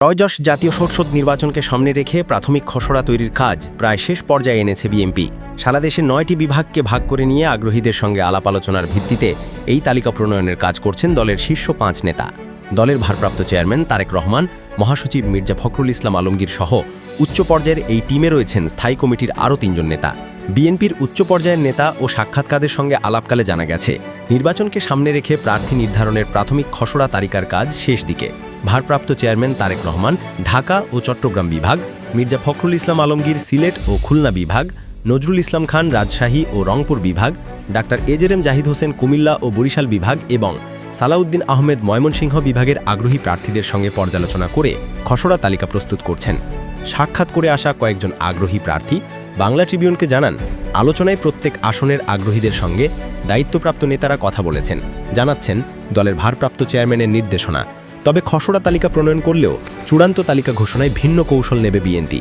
ত্রয়োদশ জাতীয় সংসদ নির্বাচনকে সামনে রেখে প্রাথমিক খসড়া তৈরির কাজ প্রায় শেষ পর্যায়ে এনেছে বিএনপি। সারা দেশে নয়টি বিভাগকে ভাগ করে নিয়ে আগ্রহীদের সঙ্গে আলাপ আলোচনার ভিত্তিতে এই তালিকা প্রণয়নের কাজ করছেন দলের শীর্ষ পাঁচ নেতা। দলের ভারপ্রাপ্ত চেয়ারম্যান তারেক রহমান, মহাসচিব মির্জা ফখরুল ইসলাম আলমগীর সহ উচ্চ পর্যায়ের এই টিমে রয়েছেন স্থায়ী কমিটির আরও তিনজন নেতা। বিএনপির উচ্চ পর্যায়ের নেতা ও সাক্ষাৎকারের সঙ্গে আলাপকালে জানা গেছে, নির্বাচনকে সামনে রেখে প্রার্থী নির্ধারণের প্রাথমিক খসড়া তালিকার কাজ শেষ দিকে। ভারপ্রাপ্ত চেয়ারম্যান তারেক রহমান, ঢাকা ও চট্টগ্রাম বিভাগ, মির্জা ফখরুল ইসলাম আলমগীর, সিলেট ও খুলনা বিভাগ, নজরুল ইসলাম খান, রাজশাহী ও রংপুর বিভাগ, doctor A Z M Zahid Hossain, Cumilla ও বরিশাল বিভাগ এবং সালাউদ্দিন আহমেদ ময়মনসিংহ বিভাগের আগ্রহী প্রার্থীদের সঙ্গে পর্যালোচনা করে খসড়া তালিকা প্রস্তুত করছেন। সাক্ষাৎ করে আসা কয়েকজন আগ্রহী প্রার্থী বাংলা ট্রিবিউনকে জানান, আলোচনায় প্রত্যেক আসনের আগ্রহীদের সঙ্গে দায়িত্বপ্রাপ্ত নেতারা কথা বলেছেন। জানাচ্ছেন, দলের ভারপ্রাপ্ত চেয়ারম্যানের নির্দেশনা। তবে খসড়া তালিকা প্রণয়ন করলেও চূড়ান্ত তালিকা ঘোষণায় ভিন্ন কৌশল নেবে বিএনপি।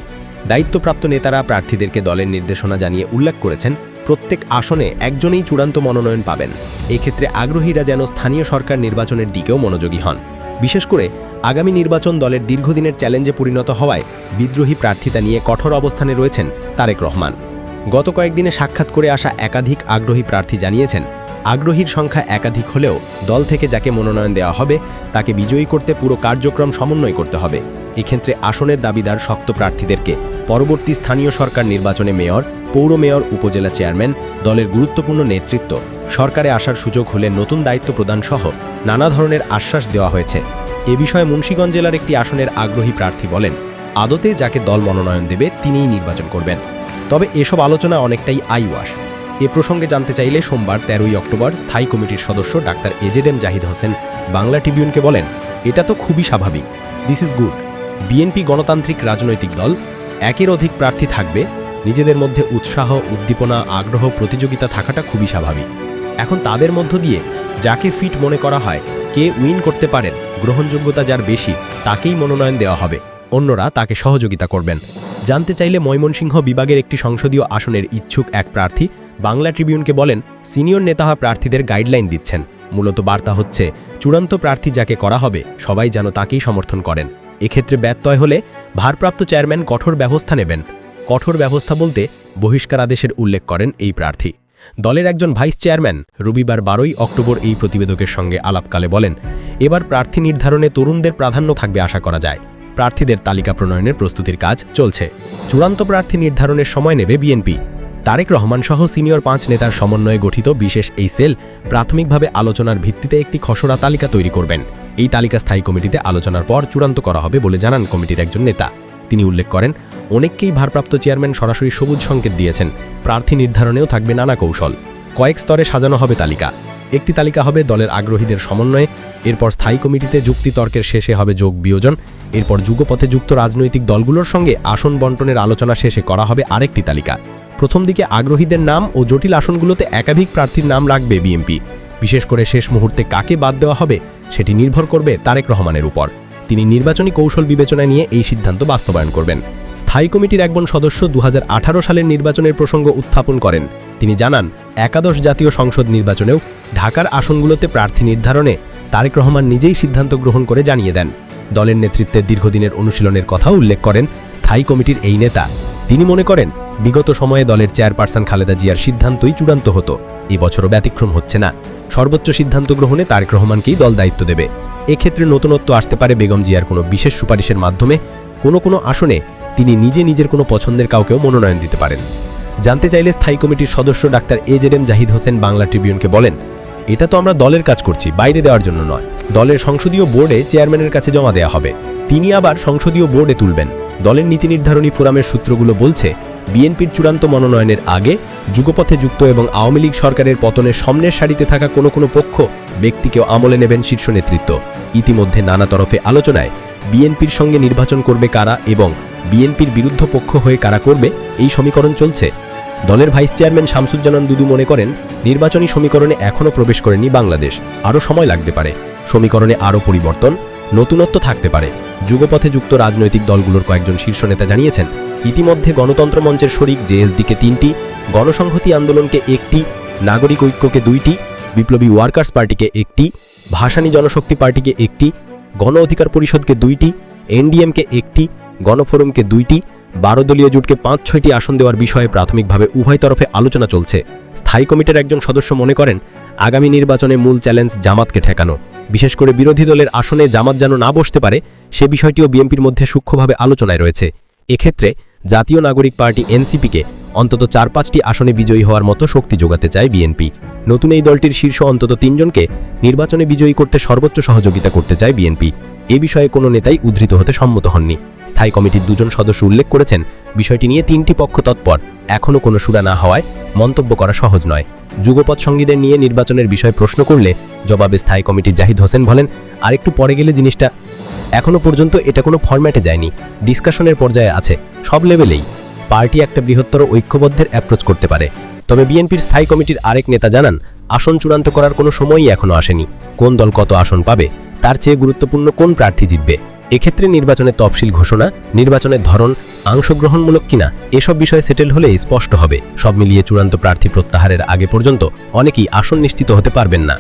দায়িত্বপ্রাপ্ত নেতারা প্রার্থীদেরকে দলের নির্দেশনা জানিয়ে উল্লেখ করেছেন, প্রত্যেক আসনে একজনেই চূড়ান্ত মনোনয়ন পাবেন। এক্ষেত্রে আগ্রহীরা যেন স্থানীয় সরকার নির্বাচনের দিকেও মনোযোগী হন। বিশেষ করে আগামী নির্বাচন দলের দীর্ঘদিনের চ্যালেঞ্জে পরিণত হওয়ায় বিদ্রোহী প্রার্থিতা নিয়ে কঠোর অবস্থানে রয়েছেন তারেক রহমান। গত কয়েকদিনে সাক্ষাৎ করে আসা একাধিক আগ্রহী প্রার্থী জানিয়েছেন আগ্রহীর সংখ্যা একাধিক হলেও দল থেকে যাকে মনোনয়ন দেওয়া হবে, তাকে বিজয়ী করতে পুরো কার্যক্রম সমন্বয় করতে হবে। এক্ষেত্রে আসনের দাবিদার শক্ত প্রার্থীদেরকে পরবর্তী স্থানীয় সরকার নির্বাচনে মেয়র, পৌর মেয়র, উপজেলা চেয়ারম্যান, দলের গুরুত্বপূর্ণ নেতৃত্ব, সরকারে আসার সুযোগ হলে নতুন দায়িত্ব প্রদান সহ নানা ধরনের আশ্বাস দেওয়া হয়েছে। এ বিষয়ে মুন্সীগঞ্জ জেলার একটি আসনের আগ্রহী প্রার্থী বলেন, আদতে যাকে দল মনোনয়ন দেবে, তিনিই নির্বাচন করবেন। তবে এসব আলোচনা অনেকটাই আইওয়াশ এ প্রসঙ্গে জানতে চাইলে সোমবার তেরোই অক্টোবর স্থায়ী কমিটির সদস্য doctor A Z M Zahid Hossain Bangla ট্রিবিউনকে বলেন, এটা তো খুবই স্বাভাবিক। This is good. বিএনপি গণতান্ত্রিক রাজনৈতিক দল, একের অধিক প্রার্থী থাকবে। নিজেদের মধ্যে উৎসাহ, উদ্দীপনা, আগ্রহ, প্রতিযোগিতা থাকাটা খুবই স্বাভাবিক। এখন তাদের মধ্য দিয়ে যাকে ফিট মনে করা হয়, কে উইন করতে পারেন, গ্রহণযোগ্যতা যার বেশি, তাকেই মনোনয়ন দেওয়া হবে। অন্যরা তাকে সহযোগিতা করবেন। জানতে চাইলে ময়মনসিংহ বিভাগের একটি সংসদীয় আসনের ইচ্ছুক এক প্রার্থী বাংলা ট্রিবিউনকে বলেন, সিনিয়র নেতা হওয়া প্রার্থীদের গাইডলাইন দিচ্ছেন। মূলত বার্তা হচ্ছে, চূড়ান্ত প্রার্থী যাকে করা হবে, সবাই যেন তাকেই সমর্থন করেন। এক্ষেত্রে ব্যত্যয় হলে ভারপ্রাপ্ত চেয়ারম্যান কঠোর ব্যবস্থা নেবেন। কঠোর ব্যবস্থা বলতে বহিষ্কার আদেশের উল্লেখ করেন এই প্রার্থী। দলের একজন ভাইস চেয়ারম্যান রবিবার বারোই অক্টোবর এই প্রতিবেদকের সঙ্গে আলাপকালে বলেন, এবার প্রার্থী নির্ধারণে তরুণদের প্রাধান্য থাকবে আশা করা যায়। প্রার্থীদের তালিকা প্রণয়নের প্রস্তুতির কাজ চলছে। চূড়ান্ত প্রার্থী নির্ধারণের সময় নেবে বিএনপি। তারেক রহমান সহ সিনিয়র পাঁচ নেতার সমন্বয়ে গঠিত বিশেষ এই সেল প্রাথমিকভাবে আলোচনার ভিত্তিতে একটি খসড়া তালিকা তৈরি করবেন। এই তালিকা স্থায়ী কমিটিতে আলোচনার পর চূড়ান্ত করা হবে বলে জানান কমিটির একজন নেতা। তিনি উল্লেখ করেন, অনেককেই ভারপ্রাপ্ত চেয়ারম্যান সরাসরি সবুজ সংকেত দিয়েছেন। প্রার্থী নির্ধারণেও থাকবে নানা কৌশল। কয়েক স্তরে সাজানো হবে তালিকা। একটি তালিকা হবে দলের আগ্রহীদের সমন্বয়ে, এরপর স্থায়ী কমিটিতে যুক্তিতর্কের শেষে হবে যোগ বিয়োজন, এরপর যুগপথে যুক্ত রাজনৈতিক দলগুলোর সঙ্গে আসন বন্টনের আলোচনা শেষে করা হবে আরেকটি তালিকা। প্রথম দিকে আগ্রহীদের নাম ও জটিল আসনগুলোতে একাধিক প্রার্থীর নাম রাখবে বিএনপি। বিশেষ করে শেষ মুহূর্তে কাকে বাদ দেওয়া হবে, সেটি নির্ভর করবে তারেক রহমানের উপর। তিনি নির্বাচনী কৌশল বিবেচনায় নিয়ে এই সিদ্ধান্ত বাস্তবায়ন করবেন। স্থায়ী কমিটির একজন সদস্য দু হাজার আঠারো সালের নির্বাচনের প্রসঙ্গ উত্থাপন করেন। তিনি জানান, একাদশ জাতীয় সংসদ নির্বাচনেও ঢাকার আসনগুলোতে প্রার্থী নির্ধারণে তারেক রহমান নিজেই সিদ্ধান্ত গ্রহণ করে জানিয়ে দেন। দলের নেতৃত্বে দীর্ঘদিনের অনুশীলনের কথাও উল্লেখ করেন স্থায়ী কমিটির এই নেতা। তিনি মনে করেন, বিগত সময়ে দলের চেয়ারপারসন খালেদা জিয়ার সিদ্ধান্তই চূড়ান্ত হতো। এবছরও ব্যতিক্রম হচ্ছে না। সর্বোচ্চ সিদ্ধান্ত গ্রহণে তারেক রহমানকেই দল দায়িত্ব দেবে। এক্ষেত্রে নতুনত্ব আসতে পারে বেগম জিয়ার কোনো বিশেষ সুপারিশের মাধ্যমে। কোনো কোনো আসনে তিনি নিজে নিজের কোনো পছন্দের কাউকেও মনোনয়ন দিতে পারেন। জানতে চাইলে স্থায়ী কমিটির সদস্য doctor A Z M Zahid Hossain Bangla ট্রিবিউনকে বলেন, এটা তো আমরা দলের কাজ করছি, বাইরে দেওয়ার জন্য নয়। দলের সংসদীয় বোর্ডে চেয়ারম্যানের কাছে জমা দেওয়া হবে। তিনি আবার সংসদীয় বোর্ডে তুলবেন। দলের নীতি নির্ধারণী ফোরামের সূত্রগুলো বলছে, বিএনপির চূড়ান্ত মনোনয়নের আগে যুগপথে যুক্ত এবং আওয়ামী লীগ সরকারের পতনের সামনের সারিতে থাকা কোনো কোনো পক্ষ ব্যক্তিকেও আমলে নেবেন শীর্ষ নেতৃত্ব। ইতিমধ্যে নানা তরফে আলোচনায় বিএনপির সঙ্গে নির্বাচন করবে কারা এবং বিএনপির বিরুদ্ধ পক্ষ হয়ে কারা করবে এই সমীকরণ চলছে। দলের ভাইস চেয়ারম্যান শামসুজ্জামান দুদু মনে করেন, নির্বাচনী সমীকরণে এখনও প্রবেশ করেনি বাংলাদেশ, আরও সময় লাগতে পারে। সমীকরণে আরও পরিবর্তন নতুনত্ব থাকতে পারে। যুগপথে যুক্ত রাজনৈতিক দলগুলোর কয়েকজন শীর্ষ নেতা জানিয়েছেন, ইতিমধ্যে গণতন্ত্র মঞ্চের শরিক জেএসডিকে তিনটি, গণসংহতি আন্দোলনকে একটি, নাগরিক ঐক্যকে দুইটি, বিপ্লবী ওয়ার্কার্স পার্টিকে একটি, ভাসানী জনশক্তি পার্টিকে একটি, গণ অধিকার পরিষদকে দুইটি, এনডিএমকে একটি, গণফোরামকে দুইটি বারো দলীয় জোটকে পাঁচ ছয়টি আসন দেওয়ার বিষয়ে প্রাথমিকভাবে উভয় তরফে আলোচনা চলছে। স্থায়ী কমিটির একজন সদস্য মনে করেন, আগামী নির্বাচনে মূল চ্যালেঞ্জ জামাতকে ঠেকানো। বিশেষ করে বিরোধী দলের আসনে জামাত যেন না বসতে পারে, সে বিষয়টিও বিএনপির মধ্যে সূক্ষ্মভাবে আলোচনায় রয়েছে। এক্ষেত্রে জাতীয় নাগরিক পার্টি এনসিপিকে অন্তত চার পাঁচটি আসনে বিজয়ী হওয়ার মতো শক্তি যোগাতে চায় বিএনপি। নতুন এই দলটির শীর্ষ অন্তত তিনজনকে নির্বাচনে বিজয়ী করতে সর্বোচ্চ সহযোগিতা করতে চায় বিএনপি। এ বিষয়ে কোনো নেতাই উদ্ধৃত হতে সম্মত হননি। স্থায়ী কমিটির দুজন সদস্য উল্লেখ করেছেন, বিষয়টি নিয়ে তিনটি পক্ষ তৎপর। এখনও কোনো সুরা না হওয়ায় মন্তব্য করা সহজ নয়। যুগপৎ সঙ্গীদের নিয়ে নির্বাচনের বিষয়ে প্রশ্ন করলে জবাবে স্থায়ী কমিটির জাহিদ হোসেন বলেন, আরেকটু পরে গেলে জিনিসটা এখনও পর্যন্ত এটা কোনো ফরম্যাটে যায়নি। ডিসকাশনের পর্যায়ে আছে, সব লেভেলেই। পার্টি একটা বৃহত্তর ঐক্যবদ্ধের অ্যাপ্রোচ করতে পারে। তবে বিএনপির স্থায়ী কমিটির আরেক নেতা জানান, আসন চূড়ান্ত করার কোনো সময়ই এখনও আসেনি। কোন দল কত আসন পাবে, তার চেয়ে গুরুত্বপূর্ণ কোন প্রার্থী জিতবে? এক্ষেত্রে নির্বাচনের তফসিল ঘোষণা, নির্বাচনের ধরন, অংশগ্রহণমূলক কিনা, এসব বিষয়ে সেটেল হলে স্পষ্ট হবে। সব মিলিয়ে চূড়ান্ত প্রার্থী প্রত্যাহারের আগে পর্যন্ত অনেকেই আসন নিশ্চিত হতে পারবেন না।